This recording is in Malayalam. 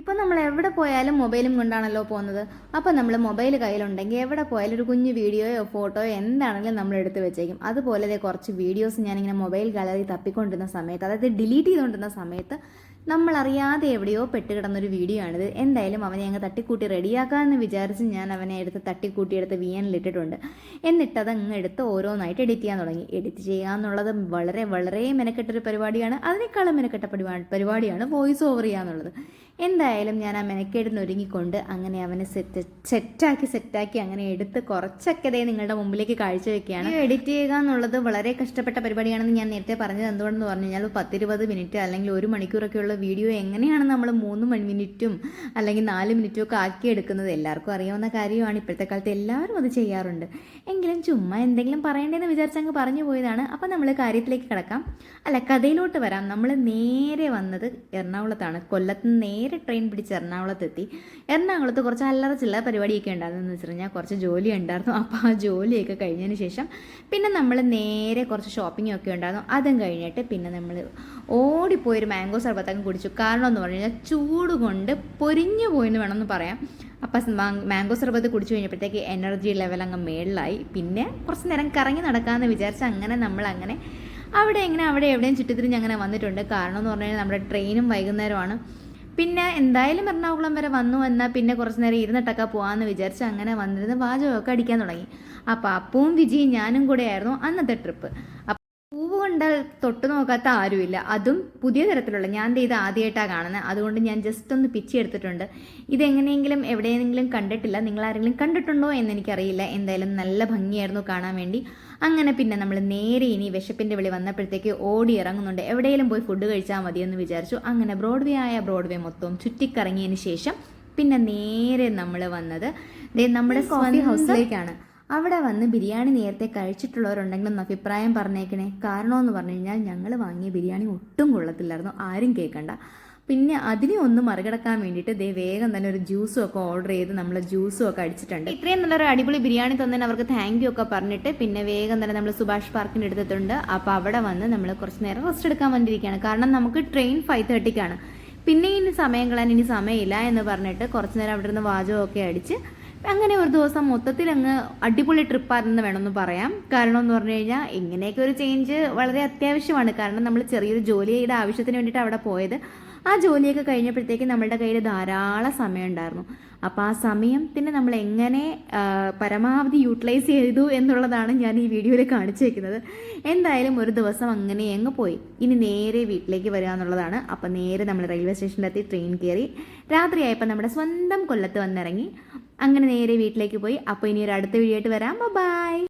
ഇപ്പം നമ്മൾ എവിടെ പോയാലും മൊബൈലും കൊണ്ടാണല്ലോ പോകുന്നത്. അപ്പം നമ്മൾ മൊബൈൽ കയ്യിലുണ്ടെങ്കിൽ എവിടെ പോയാലും ഒരു കുഞ്ഞ് വീഡിയോയോ ഫോട്ടോയോ എന്താണെങ്കിലും നമ്മൾ എടുത്ത് വെച്ചേക്കും. അതുപോലെ ദേ കുറച്ച് വീഡിയോസ് ഞാനിങ്ങനെ മൊബൈൽ ഗാലറി തപ്പിക്കൊണ്ടിരുന്ന സമയത്ത് അതായത് ഡിലീറ്റ് ചെയ്തുകൊണ്ടിരുന്ന സമയത്ത് നമ്മൾ അറിയാതെ എവിടെയോ പെട്ട് കിടന്നൊരു വീഡിയോ ആണിത്. എന്തായാലും അവനെ അങ്ങ് തട്ടിക്കൂട്ടി റെഡിയാക്കാമെന്ന് വിചാരിച്ച് ഞാൻ അവനെ എടുത്ത് തട്ടിക്കൂട്ടി എടുത്ത് വി ഇട്ടിട്ടുണ്ട്. എന്നിട്ട് അത് അങ്ങ് എടുത്ത് ഓരോന്നായിട്ട് എഡിറ്റ് ചെയ്യാൻ തുടങ്ങി. എഡിറ്റ് ചെയ്യുക എന്നുള്ളത് വളരെ വളരെ മെനക്കെട്ടൊരു പരിപാടിയാണ്. അതിനേക്കാളും മെനക്കെട്ട പരിപാടി പരിപാടിയാണ് വോയിസ് ഓവർ ചെയ്യുക എന്നുള്ളത് എന്തായാലും ഞാൻ ആ മെനക്കേടിന് ഒരുങ്ങിക്കൊണ്ട് അങ്ങനെ അവനെ സെറ്റ് സെറ്റാക്കി സെറ്റാക്കി അങ്ങനെ എടുത്ത് കുറച്ചൊക്കെ ദേ നിങ്ങളുടെ മുമ്പിലേക്ക് കാഴ്ചവെക്കുകയാണ്. എഡിറ്റ് ചെയ്യുക എന്നുള്ളത് വളരെ കഷ്ടപ്പെട്ട പരിപാടിയാണെന്ന് ഞാൻ നേരത്തെ പറഞ്ഞത് എന്തുകൊണ്ടെന്ന് പറഞ്ഞു കഴിഞ്ഞാൽ പത്തിരുപത് മിനിറ്റ് അല്ലെങ്കിൽ ഒരു മണിക്കൂറൊക്കെയുള്ള വീഡിയോ എങ്ങനെയാണ് നമ്മൾ മൂന്ന് മിനിറ്റും അല്ലെങ്കിൽ നാല് മിനിറ്റും ഒക്കെ ആക്കി എടുക്കുന്നത് എല്ലാവർക്കും അറിയാവുന്ന കാര്യമാണ്. ഇപ്പോഴത്തെ കാലത്ത് എല്ലാവരും അത് ചെയ്യാറുണ്ട്. എങ്കിലും ചുമ്മാ എന്തെങ്കിലും പറയണ്ടേന്ന് വിചാരിച്ച് അങ്ങ് പറഞ്ഞു പോയതാണ്. അപ്പം നമ്മൾ കാര്യത്തിലേക്ക് കിടക്കാം. അല്ല കഥയിലോട്ട് വരാം. നമ്മൾ നേരെ വന്നത് എറണാകുളത്താണ്. കൊല്ലത്ത് നിന്ന് നേരെ ട്രെയിൻ പിടിച്ച് എറണാകുളത്തെത്തി. എറണാകുളത്ത് കുറച്ച് അല്ലറ ചില്ലറ പരിപാടിയൊക്കെ ഉണ്ടായിരുന്നു വെച്ച് കഴിഞ്ഞാൽ കുറച്ച് ജോലി ഉണ്ടായിരുന്നു അപ്പോൾ ആ ജോലിയൊക്കെ കഴിഞ്ഞതിന് ശേഷം പിന്നെ നമ്മൾ നേരെ കുറച്ച് ഷോപ്പിംഗ് ഒക്കെ ഉണ്ടായിരുന്നു. അതും കഴിഞ്ഞിട്ട് പിന്നെ നമ്മൾ ഓടിപ്പോയൊരു മാംഗോ സർബത്തൊക്കെ കുടിച്ചു. കാരണം എന്ന് പറഞ്ഞു കഴിഞ്ഞാൽ ചൂട് കൊണ്ട് പൊരിഞ്ഞു പോയെന്ന് വേണമെന്ന് പറയാം. അപ്പം മാംഗോ സർബത്ത് കുടിച്ചു കഴിഞ്ഞപ്പോഴത്തേക്ക് എനർജി ലെവൽ അങ്ങ് മേളിലായി. പിന്നെ കുറച്ച് നേരം കറങ്ങി നടക്കാമെന്ന് വിചാരിച്ച് അങ്ങനെ നമ്മൾ അങ്ങനെ അവിടെ എങ്ങനെ അവിടെ എവിടെയും ചുറ്റിത്തിരിഞ്ഞ് അങ്ങനെ വന്നിട്ടുണ്ട്. കാരണം എന്ന് പറഞ്ഞാൽ നമ്മുടെ ട്രെയിനും വൈകുന്നേരമാണ്. പിന്നെ എന്തായാലും എറണാകുളം വരെ വന്നു എന്നാൽ പിന്നെ കുറച്ച് നേരം ഇരുന്നിട്ടൊക്കെ പോകാമെന്ന് വിചാരിച്ച് അങ്ങനെ വന്നിരുന്ന് വാചകമൊക്കെ അടിക്കാൻ തുടങ്ങി. അപ്പോൾ അപ്പവും വിജിയും ഞാനും കൂടെ ആയിരുന്നു അന്നത്തെ ട്രിപ്പ് കണ്ടാൽ തൊട്ടു നോക്കാത്ത ആരുമില്ല. അതും പുതിയ തരത്തിലുള്ള ഞാൻ ഇത് ആദ്യമായിട്ടാണ് കാണുന്നത് അതുകൊണ്ട് ഞാൻ ജസ്റ്റ് ഒന്ന് പിച്ചി എടുത്തിട്ടുണ്ട്. ഇതെങ്ങനെയെങ്കിലും എവിടെയെങ്കിലും കണ്ടിട്ടില്ല. നിങ്ങൾ ആരെങ്കിലും കണ്ടിട്ടുണ്ടോ എന്ന് എനിക്കറിയില്ല. എന്തായാലും നല്ല ഭംഗിയായിരുന്നു കാണാൻ വേണ്ടി. അങ്ങനെ പിന്നെ നമ്മൾ നേരെ ഇനി വിശപ്പിന്റെ വിളി വന്നപ്പോഴത്തേക്ക് ഓടി ഇറങ്ങുന്നുണ്ട്. എവിടെയെങ്കിലും പോയി ഫുഡ് കഴിച്ചാൽ മതിയെന്ന് വിചാരിച്ചു. അങ്ങനെ ബ്രോഡ്വേ ആയ ബ്രോഡ്വേ മൊത്തവും ചുറ്റിക്കറങ്ങിയതിന് ശേഷം പിന്നെ നേരെ നമ്മൾ വന്നത് നമ്മുടെ കോഫി ഹൗസിലേക്കാണ് അവിടെ വന്ന് ബിരിയാണി നേരത്തെ കഴിച്ചിട്ടുള്ളവരുണ്ടെങ്കിൽ ഒന്ന് അഭിപ്രായം പറഞ്ഞേക്കണേ. കാരണമെന്ന് പറഞ്ഞു കഴിഞ്ഞാൽ ഞങ്ങൾ വാങ്ങിയ ബിരിയാണി ഒട്ടും കൊള്ളത്തില്ലായിരുന്നു. ആരും കേൾക്കണ്ട പിന്നെ അതിനെ ഒന്ന് മറികടക്കാൻ വേണ്ടിയിട്ട് ദേ വേഗം തന്നെ ഒരു ജ്യൂസും ഒക്കെ ഓർഡർ ചെയ്ത് നമ്മൾ ജ്യൂസും ഒക്കെ അടിച്ചിട്ടുണ്ട്. ഇത്രയും നല്ലൊരു അടിപൊളി ബിരിയാണി തന്നതിന് അവർക്ക് താങ്ക് യു ഒക്കെ പറഞ്ഞിട്ട് പിന്നെ വേഗം തന്നെ നമ്മൾ സുഭാഷ് പാർക്കിന്റെ അടുത്തെത്തുണ്ട് അപ്പോൾ അവിടെ വന്ന് നമ്മൾ കുറച്ച് നേരം റെസ്റ്റ് എടുക്കാൻ വേണ്ടിയിരിക്കുകയാണ് കാരണം നമുക്ക് ട്രെയിൻ ഫൈവ് തേർട്ടിക്കാണ് പിന്നെ ഇനി സമയം കളയാൻ ഇനി സമയമില്ല എന്ന് പറഞ്ഞിട്ട് കുറച്ച് നേരം അവിടെ നിന്ന് വാചകമൊക്കെ അടിച്ച് അങ്ങനെ ഒരു ദിവസം മൊത്തത്തിൽ അങ്ങ് അടിപൊളി ട്രിപ്പായിരുന്നു വേണമെന്ന് പറയാം. കാരണം എന്ന് പറഞ്ഞു കഴിഞ്ഞാൽ ഇങ്ങനെയൊക്കെ ഒരു ചേഞ്ച് വളരെ അത്യാവശ്യമാണ്. കാരണം നമ്മൾ ചെറിയൊരു ജോലിയുടെ ആവശ്യത്തിന് വേണ്ടിയിട്ട് അവിടെ പോയത്. ആ ജോലിയൊക്കെ കഴിഞ്ഞപ്പോഴത്തേക്ക് നമ്മളുടെ കയ്യിൽ ധാരാളം സമയം ഉണ്ടായിരുന്നു. അപ്പോൾ ആ സമയത്തിന് നമ്മൾ എങ്ങനെ പരമാവധി യൂട്ടിലൈസ് ചെയ്തു എന്നുള്ളതാണ് ഞാൻ ഈ വീഡിയോയിൽ കാണിച്ചു വെക്കുന്നത്. എന്തായാലും ഒരു ദിവസം അങ്ങനെ അങ്ങ് പോയി. ഇനി നേരെ വീട്ടിലേക്ക് വരിക എന്നുള്ളതാണ്. അപ്പോൾ നേരെ നമ്മൾ റെയിൽവേ സ്റ്റേഷനിലെത്തി ട്രെയിൻ കയറി രാത്രിയായപ്പോൾ നമ്മുടെ സ്വന്തം കൊല്ലത്ത് വന്നിറങ്ങി. അങ്ങനെ നേരെ വീട്ടിലേക്ക് പോയി. അപ്പോൾ ഇനി ഒരു അടുത്ത വീഡിയോ ആയിട്ട് വരാം. ബൈ